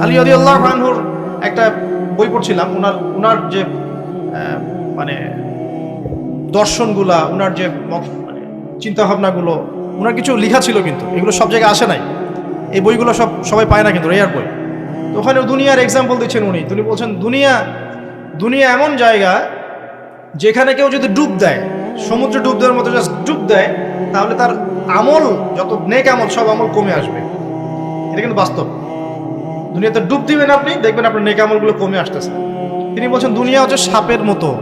আলী আদি আল্লাহ আনহুর একটা বই পড়ছিলাম। ওনার ওনার যে মানে দর্শনগুলা ওনার যে মানে চিন্তাভাবনাগুলো ওনার কিছু লেখা ছিল কিন্তু, এগুলো সব জায়গায় আসে নাই। এই বইগুলো সব সবাই পায় না কিন্তু রেয়ার বই। তো ওখানে দুনিয়ার এক্সাম্পল দিচ্ছেন উনি। তিনি বলছেন, দুনিয়া দুনিয়া এমন জায়গা যেখানে কেউ যদি ডুব দেয়, সমুদ্রে ডুব দেওয়ার মতো জাস্ট ডুব দেয়, তাহলে তার আমল, যত নেক আমল, সব আমল কমে আসবে। এটা কিন্তু বাস্তব। দুনিয়াতে ডুব দিবেন আপনি, দেখবেন আপনার নেক আমলগুলো কমে আসতেছে। তিনি বলছেন, দুনিয়া হচ্ছে সাপের মতো।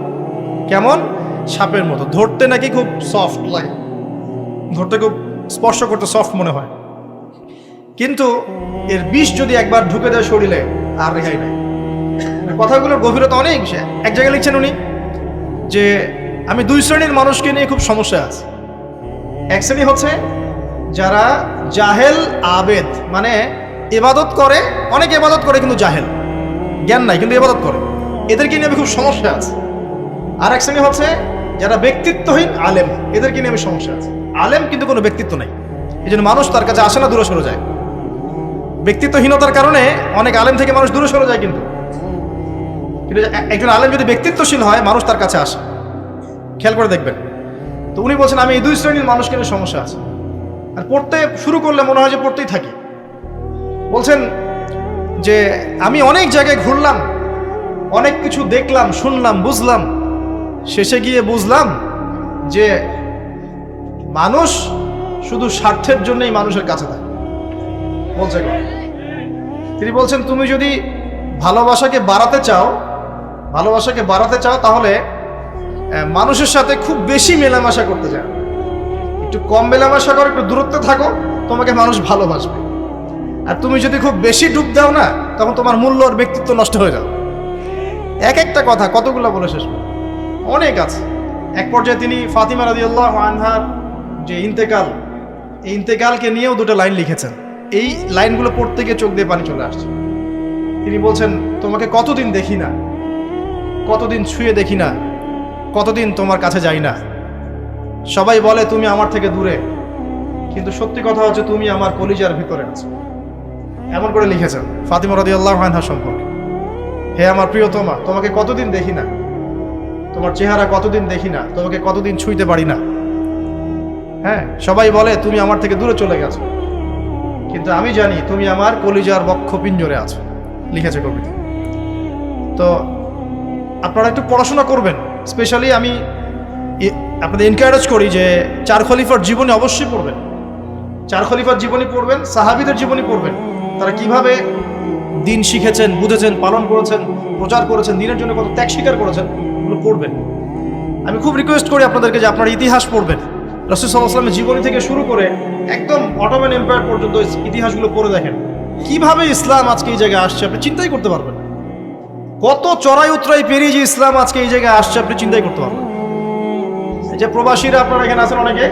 কেমন? সাপের মতো। ধরতে নাকি খুব সফট লাগে। ধরতে খুব স্পর্শ করতে সফট মনে হয়। কিন্তু এর বিষ যদি একবার ঢুকে দেয় শরীরে, আর রেহাই নাই। কথাগুলোর গভীরতা অনেক বেশি। এক জায়গায় লিখছেন উনি যে, আমি দুই শ্রেণির মানুষকে নিয়ে খুব সমস্যা আছে। এক শ্রেণি হচ্ছে যারা জাহেল, আবেদ মানে ইবাদত করে, অনেক এবাদত করে কিন্তু জাহেল। জ্ঞান নাই, কিন্তু এবাদত করে। এদেরকে নিয়ে আমি খুব সমস্যা আছে। আর এক শ্রেণি হচ্ছে, যারা ব্যক্তিত্বহীন আলেম, এদেরকে নিয়ে আমি সমস্যা আছে। আলেম কিন্তু কোনো ব্যক্তিত্ব নেই। এই জন্য মানুষ তার কাছে আসে না, দূরে সরে যায়। ব্যক্তিত্বহীনতার কারণে অনেক আলেম থেকে মানুষ দূরে সরে যায় কিন্তু। কিন্তু একজন আলেম যদি ব্যক্তিত্বশীল হয়, মানুষ তার কাছে আসে। খেয়াল করে দেখবেন। তো উনি বলছেন, আমি এই দুই শ্রেণির মানুষকে নিয়ে সমস্যা আছে। আর পড়তে শুরু করলে মনে হয় যে পড়তেই থাকি। বলছেন যে আমি অনেক জায়গায় ঘুরলাম, অনেক কিছু দেখলাম, শুনলাম, বুঝলাম। শেষে গিয়ে বুঝলাম যে মানুষ শুধু স্বার্থের জন্যই মানুষের কাছে থাকে। বলছে। তিনি বলছেন, তুমি যদি ভালোবাসাকে বাড়াতে চাও, ভালোবাসাকে বাড়াতে চাও, তাহলে মানুষের সাথে খুব বেশি মেলামেশা করতে চাও। একটু কম মেলামেশা করো, একটু দূরত্বে থাকো, তোমাকে মানুষ ভালোবাসবে। আর তুমি যদি খুব বেশি ডুব দাও না, তখন তোমার মূল্য আর ব্যক্তিত্ব নষ্ট হয়ে যাবে। এক একটা কথা কতগুলো বলে শেষ অনেক আছে। এক পর্যায়ে তিনি ফাতিমা রাদিয়াল্লাহু আনহার যে ইন্তেকাল, এই ইন্তেকালকে নিয়েও দুটো লাইন লিখেছেন। এই লাইনগুলো পড়তে গিয়ে চোখ দিয়ে পানি চলে আসছে। তিনি বলছেন, তোমাকে কতদিন দেখি না? কতদিন ছুঁয়ে দেখি না? কতদিন তোমার কাছে যাই না? সবাই বলে, তুমি আমার থেকে দূরে। কিন্তু সত্যি কথা হচ্ছে, তুমি আমার কলিজার ভিতরে আছো। এমন করে লিখেছেন, ফাতিমা রাদিয়াল্লাহু আনহা সম্পর্কে। হে আমার প্রিয়তমা, তোমাকে কতদিন দেখি না? তোমার চেহারা কতদিন দেখি না? তোমাকে কতদিন ছুঁইতে পারি না? হ্যাঁ সবাই বলে, তুমি আমার থেকে দূরে চলে গেছো। কিন্তু আমি জানি, তুমি আমার কলিজার বক্ষ পিঞ্জরে আছো, লিখেছে কবিতা তো, আপনারা একটু পড়াশোনা করবেন। স্পেশালি আমি আপনাদের এনকারেজ করি যে, চার খলিফার জীবনী অবশ্যই পড়বেন। চার খলিফার জীবনী পড়বেন, সাহাবিদের জীবনী পড়বেন। তারা কীভাবে দিন শিখেছেন, বুঝেছেন, পালন করেছেন, প্রচার করেছেন, দিনের জন্য কত ত্যাগ স্বীকার করেছেন, এগুলো পড়বেন আমি খুব রিকোয়েস্ট করি আপনাদেরকে যে আপনারা ইতিহাস পড়বেন। রসুল সাল্লাহামের জীবনী থেকে শুরু করে একদম অটোম্যান এম্পায়ার পর্যন্ত ইতিহাসগুলো পড়ে দেখেন। কীভাবে ইসলাম আজকে এই জায়গায় আসছে আপনি চিন্তাই করতে পারবেন কত চড়াই উতরাই পেরিয়ে যে ইসলাম আজকে এই জায়গায় আসছে আপনি চিন্তাই করতে পারবেন এই যে প্রবাসীরা আপনারা এখানে আছেন অনেকে,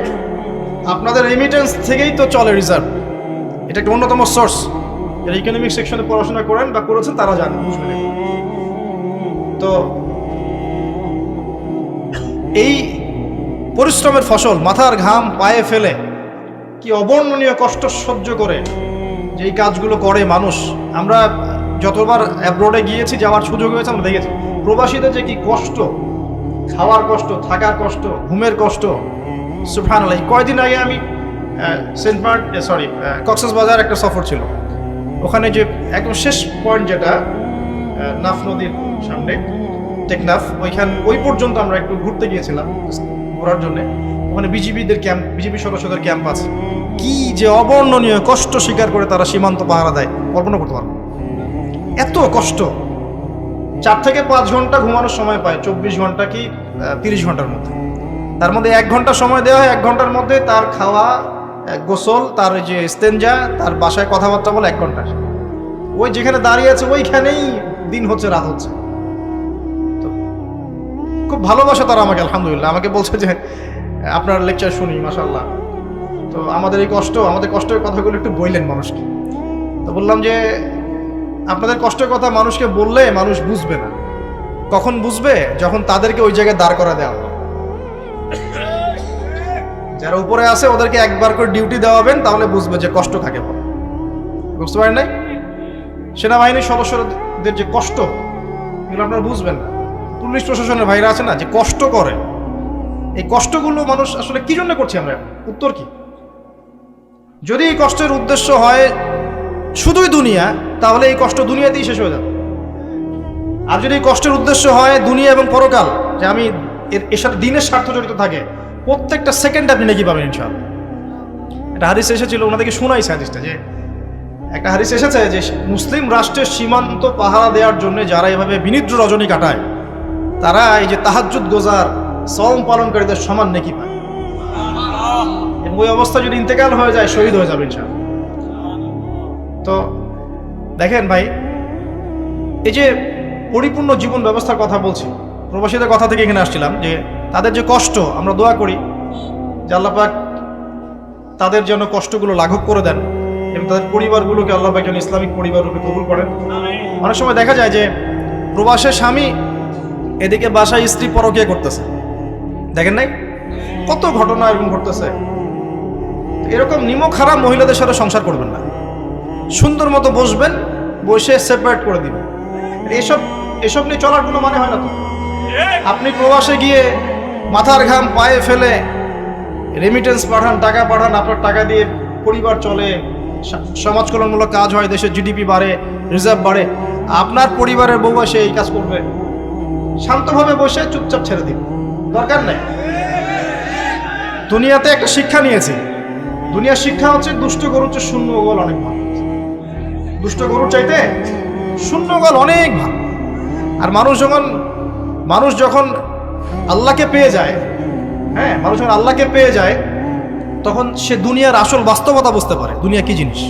আপনাদের রেমিটেন্স থেকেই তো চলে রিজার্ভ এটা একটা অন্যতম সোর্স যারা ইকোনমিক সেকশনে পড়াশোনা করেন বা করেছেন, তারা জানেন, বুঝবেন তো এই পরিশ্রমের ফসল মাথার ঘাম পায়ে ফেলে কি অবর্ণনীয় কষ্ট সহ্য করে যে কাজগুলো করে মানুষ। আমরা যতবার অ্যাব্রোডে গিয়েছি, যাওয়ার সুযোগ হয়েছে, আমরা দেখেছি। প্রবাসীদের যে কি কষ্ট, খাওয়ার কষ্ট, থাকার কষ্ট, ঘুমের কষ্ট সুফান কয়দিন আগে আমি সেন্ট মার্ট সরি কক্সেস বাজার একটা সফর ছিল। ওখানে যে একদম শেষ পয়েন্ট যেটা নাফ নদীর সামনে, টেকনাফ, ওইখান ওই পর্যন্ত আমরা একটু ঘুরতে গিয়েছিলাম ঘোরার জন্য। ওখানে বিজিবিদের ক্যাম্প বিজেপি সদস্যদের ক্যাম্প আছে। কি যে অবর্ণনীয় কষ্ট স্বীকার করে তারা সীমান্ত পাহারা দেয়, কল্পনা করতে পারব এত কষ্ট। চার থেকে পাঁচ ঘণ্টা ঘুমানোর সময় পায়, চব্বিশ ঘণ্টা কি তিরিশ ঘণ্টার মধ্যে। তার মধ্যে এক ঘণ্টা সময় দেওয়া হয়, এক ঘণ্টার মধ্যে তার খাওয়া গোসল, তার যে স্তেঞ্জা তার বাসায় কথাবার্তা বলে এক ঘণ্টা। ওই যেখানে দাঁড়িয়ে আছে, ওইখানেই দিন হচ্ছে, রাত হচ্ছে। তো খুব ভালোবাসে তারা আমাকে, আলহামদুলিল্লাহ। আমাকে বলছে যে, আপনার লেকচার শুনি মাসাল্লাহ তো আমাদের এই কষ্ট, আমাদের কষ্টের কথাগুলো একটু বললেন মানুষকে। তো বললাম যে, আপনাদের কষ্টের কথা মানুষকে বললে মানুষ বুঝবে না। কখন বুঝবে? যখন তাদেরকে ওই জায়গায় দাঁড় করা দেওয়া যারা উপরে আছে, ওদেরকে একবার করে ডিউটি দেওয়াবেন, তাহলে বুঝবে যে কষ্ট বলে। বুঝতে পারেন নাই? সেনাবাহিনীর সদস্যদের যে কষ্ট, এগুলো আপনারা বুঝবেন না। পুলিশ প্রশাসনের ভাইরা আছে না, যে কষ্ট করে। এই কষ্টগুলো মানুষ আসলে কি জন্য করছি আমরা? উত্তর কি? যদি এই কষ্টের উদ্দেশ্য হয় শুধুই দুনিয়া, তাহলে এই কষ্ট দুনিয়াতেই শেষ হয়ে যাবে। আর যদি এই কষ্টের উদ্দেশ্য হয় দুনিয়া এবং পরকাল, যে আমি এর সাথে দিনের স্বার্থ জড়িত থাকে প্রত্যেকটা সেকেন্ড আপনি নাকি পাবেন ইনশাআল্লাহ। একটা হাদিস এসেছিল, ওনাদেরকে শোনাইছে হাদিসটা, যে একটা হাদিস এসেছে যে মুসলিম রাষ্ট্রের সীমান্ত পাহারা দেওয়ার জন্য যারা এভাবে বিনিদ্র রজনী কাটায়, তারা এই যে তাহাজ্জুদ গোজার সম পালনকারীদের সমান নেকি পায়। ওই অবস্থা যদি ইন্তেকাল হয়ে যায়, শহীদ হয়ে যাবে ইনশাআল্লাহ। তো দেখেন ভাই, এই যে পরিপূর্ণ জীবন ব্যবস্থার কথা বলছি, প্রবাসীদের কথা থেকে এখানে আসছিলাম যে তাদের যে কষ্ট, আমরা দোয়া করি যে আল্লাপাক তাদের যেন কষ্টগুলো লাঘব করে দেন এবং তাদের পরিবারগুলোকে আল্লাপাক যেন ইসলামিক পরিবার রূপে কবুল করেন। অনেক সময় দেখা যায় যে প্রবাসের স্বামী এদিকে বাসায় স্ত্রী পরকিয়া করতেছে। দেখেন নাই? কত ঘটনা এরকম ঘটতেছে। এরকম নিমক খারাপ মহিলাদের সাথে সংসার করবেন না। সুন্দর মতো বসবেন, বসে সেপারেট করে দিবেন। এসব এসব নিয়ে চলার কোনো মানে হয় না তো। আপনি প্রবাসে গিয়ে মাথার ঘাম পায়ে ফেলে রেমিটেন্স পাঠান, টাকা পাঠান, আপনার টাকা দিয়ে পরিবার চলে সমাজ কল্যাণমূলক কাজ হয়, দেশের জিডিপি বাড়ে রিজার্ভ বাড়ে, আপনার পরিবারের বউ এসে এই কাজ করবে। শান্তভাবে বসে চুপচাপ ছেড়ে দিন। দরকার নেই। দুনিয়াতে একটা শিক্ষা নিয়েছি। দুনিয়ার শিক্ষা হচ্ছে দুষ্ট গরুর চেয়ে শূন্য গোল অনেক ভালো। দুষ্ট গরুর চাইতে শূন্য গোল অনেক ভালো। আর মানুষ যখন মানুষ যখন আল্লাহকে পেয়ে যায় হ্যাঁ মানুষ যখন আল্লাহকে পেয়ে যায়, তখন সে দুনিয়ার আসল বাস্তবতা বুঝতে পারে, দুনিয়া কি জিনিস।